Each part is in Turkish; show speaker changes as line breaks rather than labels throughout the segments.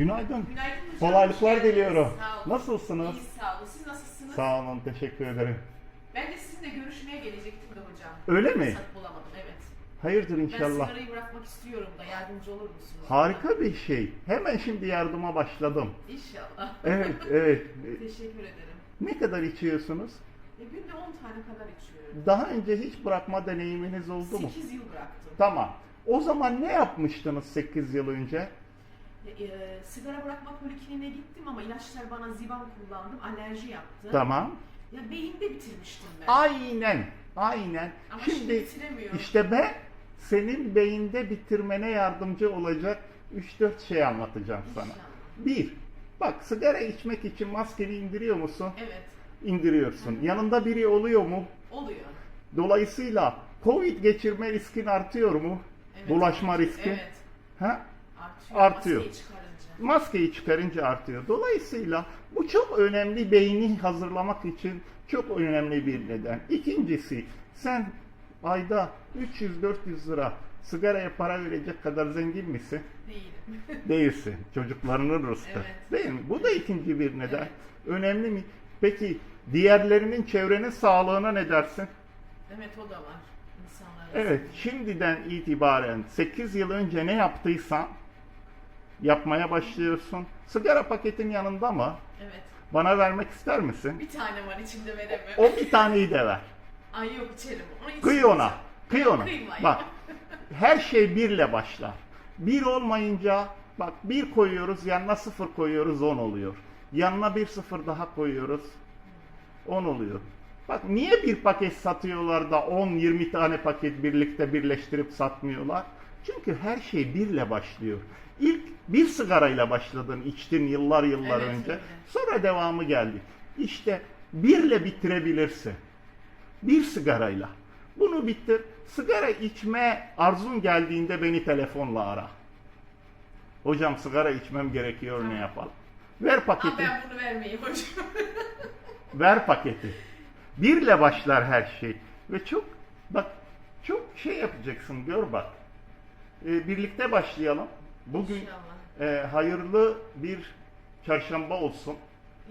Günaydın.
Günaydın hocam.
Kolaylıklar diliyorum.
Sağ olun.
Nasılsınız?
İyi sağ olun. Siz nasılsınız?
Sağ olun, teşekkür ederim.
Ben de sizinle görüşmeye gelecektim de hocam.
Öyle mi?
Fırsat bulamadım evet.
Hayırdır
Ben
inşallah.
sigarayı bırakmak istiyorum da yardımcı olur musunuz?
Harika bir şey. Hemen şimdi yardıma başladım.
İnşallah.
Evet, evet.
Teşekkür ederim.
Ne kadar içiyorsunuz?
E, günde 10 tane kadar içiyorum.
Daha önce hiç bırakma deneyiminiz oldu mu?
8 yıl bıraktım.
Tamam. O zaman ne yapmıştınız 8 yıl önce?
E, sigara bırakma polikliniğine gittim ama ilaçlar bana zivan kullandım. Alerji yaptı.
Tamam.
Ya beyinde bitirmiştim ben.
Aynen. Aynen.
Ama şimdi
Şimdi
bitiremiyorum.
işte ben senin beyinde bitirmene yardımcı olacak 3-4 şey anlatacağım sana.
İnşallah.
Bir, bak sigara içmek için maskeni indiriyor musun?
Evet.
İndiriyorsun. Yanında biri oluyor mu?
Oluyor.
Dolayısıyla Covid geçirme riskin artıyor mu?
Evet.
Bulaşma riski.
Evet.
Ha?
Artıyor.
Artıyor.
Maskeyi çıkarınca.
Maskeyi çıkarınca artıyor. Dolayısıyla bu çok önemli beyni hazırlamak için çok önemli bir neden. İkincisi sen ayda 300-400 lira sigaraya para verecek kadar zengin misin?
Değilim.
Değilsin. Çocuklarının rızkı.
Evet.
Değil mi? Bu da ikinci bir neden.
Evet.
Önemli mi? Peki diğerlerinin çevrenin sağlığına ne dersin?
evet o da var. İnsanlar
Evet, şimdiden itibaren 8 yıl önce ne yaptıysan yapmaya başlıyorsun. Sigara paketin yanında mı?
Evet.
Bana vermek ister misin?
Bir tane var içinde veremem.
O bir taneyi de ver.
Ay yok içerim. Onu
Kıy ona. Kıy ona.
Kıymayın.
Bak. Her şey birle başlar. Bir olmayınca bak bir koyuyoruz yanına sıfır koyuyoruz on oluyor. Yanına bir sıfır daha koyuyoruz 10 oluyor. Bak niye bir paket satıyorlar da 10-20 tane paket birlikte birleştirip satmıyorlar? Çünkü her şey birle başlıyor. İlk bir sigarayla başladın, içtin yıllar yıllar
Evet,
önce.
öyle.
Sonra devamı geldi. İşte birle bitirebilirsin. Bir sigarayla. Bunu bitir. Sigara içme arzun geldiğinde beni telefonla ara. Hocam sigara içmem gerekiyor ne
Tamam.
yapalım? Ver paketi.
ben bunu vermeyeyim hocam.
Ver paketi. Birle başlar her şey. Ve çok bak çok şey yapacaksın gör bak. Ee, birlikte başlayalım. Bugün
İnşallah.
e, hayırlı bir çarşamba olsun.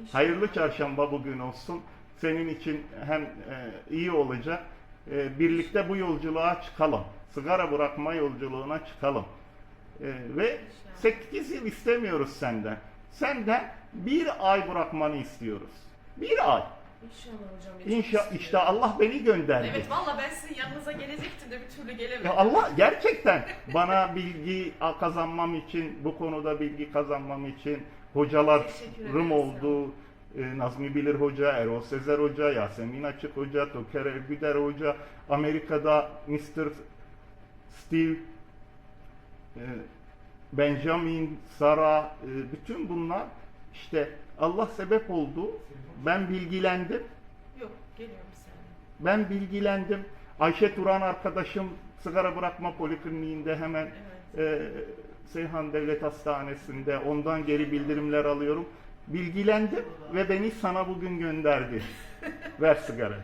İnşallah.
Hayırlı çarşamba bugün olsun. Senin için hem e, iyi olacak. E, birlikte bu yolculuğa çıkalım. Sigara bırakma yolculuğuna çıkalım. E, ve 8 yıl istemiyoruz senden. Senden bir ay bırakmanı istiyoruz. Bir ay.
İnşallah hocam.
İnşa işte Allah beni gönderdi.
Evet valla ben sizin yanınıza gelecektim de bir türlü gelemedim.
Ya Allah gerçekten bana bilgi kazanmam için, bu konuda bilgi kazanmam için hocalarım oldu. E, Nazmi Bilir Hoca, Erol Sezer Hoca, Yasemin Açık Hoca, Toker Ergüder Hoca, Amerika'da Mr. Steve, e, Benjamin, Sara, e, bütün bunlar işte Allah sebep oldu. Ben bilgilendim.
Yok geliyorum saniye.
Ben bilgilendim. Ayşe Turan arkadaşım sigara bırakma polikliniğinde hemen
Evet.
e, Seyhan Devlet Hastanesi'nde ondan geri bildirimler alıyorum. Bilgilendim ve beni sana bugün gönderdi. Ver sigara.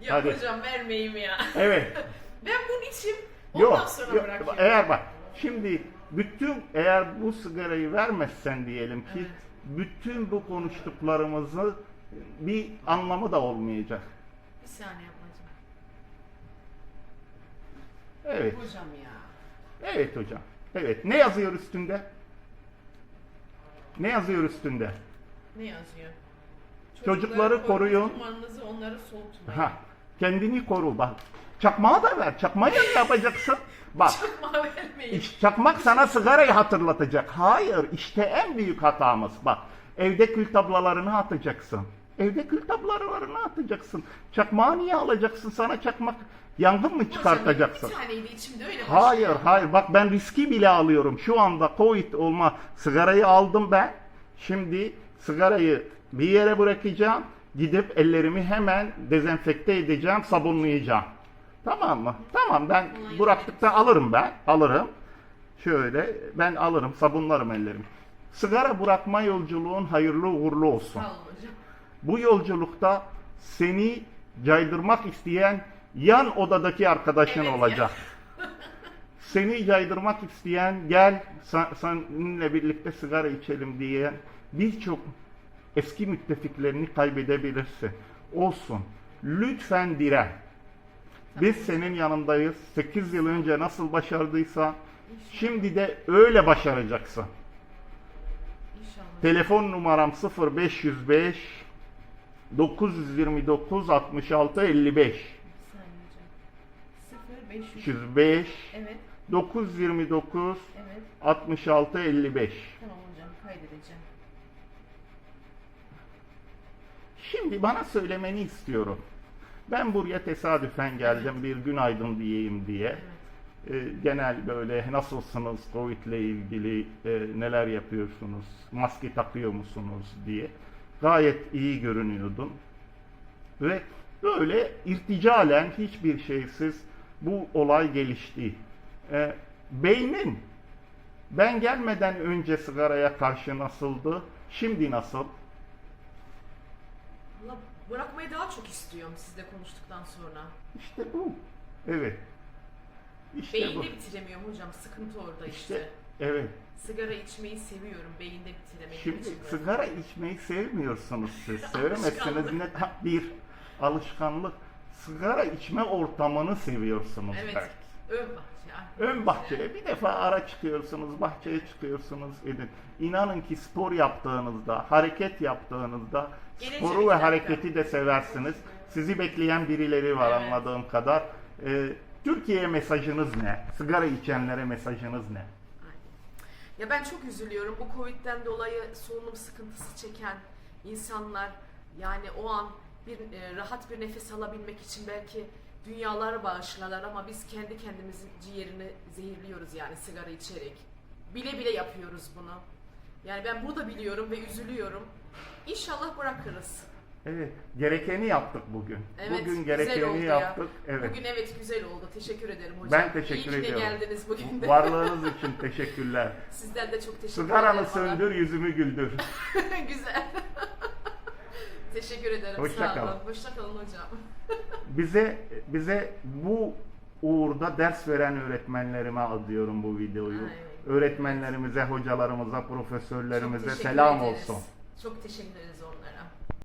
Ya
Hadi.
hocam vermeyeyim ya.
Evet.
Ben bunu içeyim. Ondan
Yok.
sonra
yok.
bırakayım.
Eğer bak şimdi bütün eğer bu sigarayı vermezsen diyelim ki
Evet.
bütün bu konuştuklarımızı bir anlamı da olmayacak.
Bir saniye ablacığım.
Evet.
Hocam ya.
Evet hocam. Evet. Ne yazıyor üstünde? Ne yazıyor üstünde?
Ne yazıyor?
Çocukları koruyun.
Dumanınızı onları soğutmayın.
Ha. Kendini koru bak. Çakmağı da ver. Çakmağı ne yapacaksın? Bak.
Vermeyin.
iş- çakmak sana sigarayı hatırlatacak. Hayır. işte en büyük hatamız. Bak. Evde kül tablalarını atacaksın. Evde kül tablalarını atacaksın. Çakmağı niye alacaksın? Sana çakmak yangın mı çıkartacaksın?
Bir taneydi içimde öyle
Hayır hayır bak ben riski bile alıyorum. Şu anda Covid olma sigarayı aldım ben. Şimdi sigarayı bir yere bırakacağım. Gidip ellerimi hemen dezenfekte edeceğim, sabunlayacağım. Tamam mı? Tamam ben bıraktıktan alırım ben. Alırım. Şöyle ben alırım, sabunlarım ellerimi. Sigara bırakma yolculuğun hayırlı uğurlu olsun. Bu yolculukta seni caydırmak isteyen yan odadaki arkadaşın
Evet
olacak. seni yaydırmak isteyen gel sen, seninle birlikte sigara içelim diye birçok eski müttefiklerini kaybedebilirsin. Olsun. Lütfen diren. Biz senin yanındayız. 8 yıl önce nasıl başardıysa şimdi de öyle başaracaksın.
İnşallah.
Telefon numaram 0505 929 66 55
Bir saniye hocam. 0 500.
505
Evet.
929
Evet.
66 55
Tamam hocam kaydedeceğim.
Şimdi bana söylemeni istiyorum. Ben buraya tesadüfen geldim bir günaydın diyeyim diye. Ee, genel böyle nasılsınız Covid ile ilgili e, neler yapıyorsunuz, maske takıyor musunuz diye. Gayet iyi görünüyordun. Ve böyle irticalen hiçbir şeysiz bu olay gelişti. Ee, beynin ben gelmeden önce sigaraya karşı nasıldı, şimdi nasıl?
Bırakmayı daha çok istiyorum sizle konuştuktan sonra.
İşte bu. Evet. İşte bu.
Beyinde bitiremiyorum hocam. Sıkıntı orada işte.
İşte evet.
Sigara içmeyi seviyorum. Beyinde bitiremediğim
Şimdi
için.
sigara içmeyi sevmiyorsunuz siz. Sevmezsiniz ne bir alışkanlık. Sigara içme ortamını seviyorsunuz
Evet.
belki.
Ön bahçe. ah.
Ön bahçeye bir defa ara çıkıyorsunuz, bahçeye çıkıyorsunuz edin. İnanın ki spor yaptığınızda, hareket yaptığınızda
Gelecek
sporu ve hareketi de seversiniz. Sizi bekleyen birileri var
Evet.
anladığım kadar. Ee, Türkiye'ye mesajınız ne? Sigara içenlere mesajınız ne?
Ya ben çok üzülüyorum. Bu Covid'den dolayı solunum sıkıntısı çeken insanlar yani o an bir e, rahat bir nefes alabilmek için belki dünyalar bağışlarlar ama biz kendi kendimizin ciğerini zehirliyoruz yani sigara içerek. Bile bile yapıyoruz bunu. Yani ben bunu da biliyorum ve üzülüyorum. İnşallah bırakırız.
Evet, gerekeni yaptık bugün.
Evet,
bugün
güzel
gerekeni
oldu ya.
yaptık. Evet.
Bugün evet güzel oldu. Teşekkür ederim hocam.
Ben teşekkür
İyi
ediyorum.
geldiniz bugün de.
Varlığınız için teşekkürler.
Sizden de çok teşekkür
Sigaranı
ederim. bana.
söndür, yüzümü güldür.
Güzel. Teşekkür ederim.
Hoşça
Sağ
kalın.
olun. Hoşça kalın hocam.
Bize bize bu uğurda ders veren öğretmenlerime adıyorum bu videoyu.
Aynen.
Öğretmenlerimize, hocalarımıza, profesörlerimize
Çok teşekkür
selam
ederiz.
olsun.
Çok teşekkür ederiz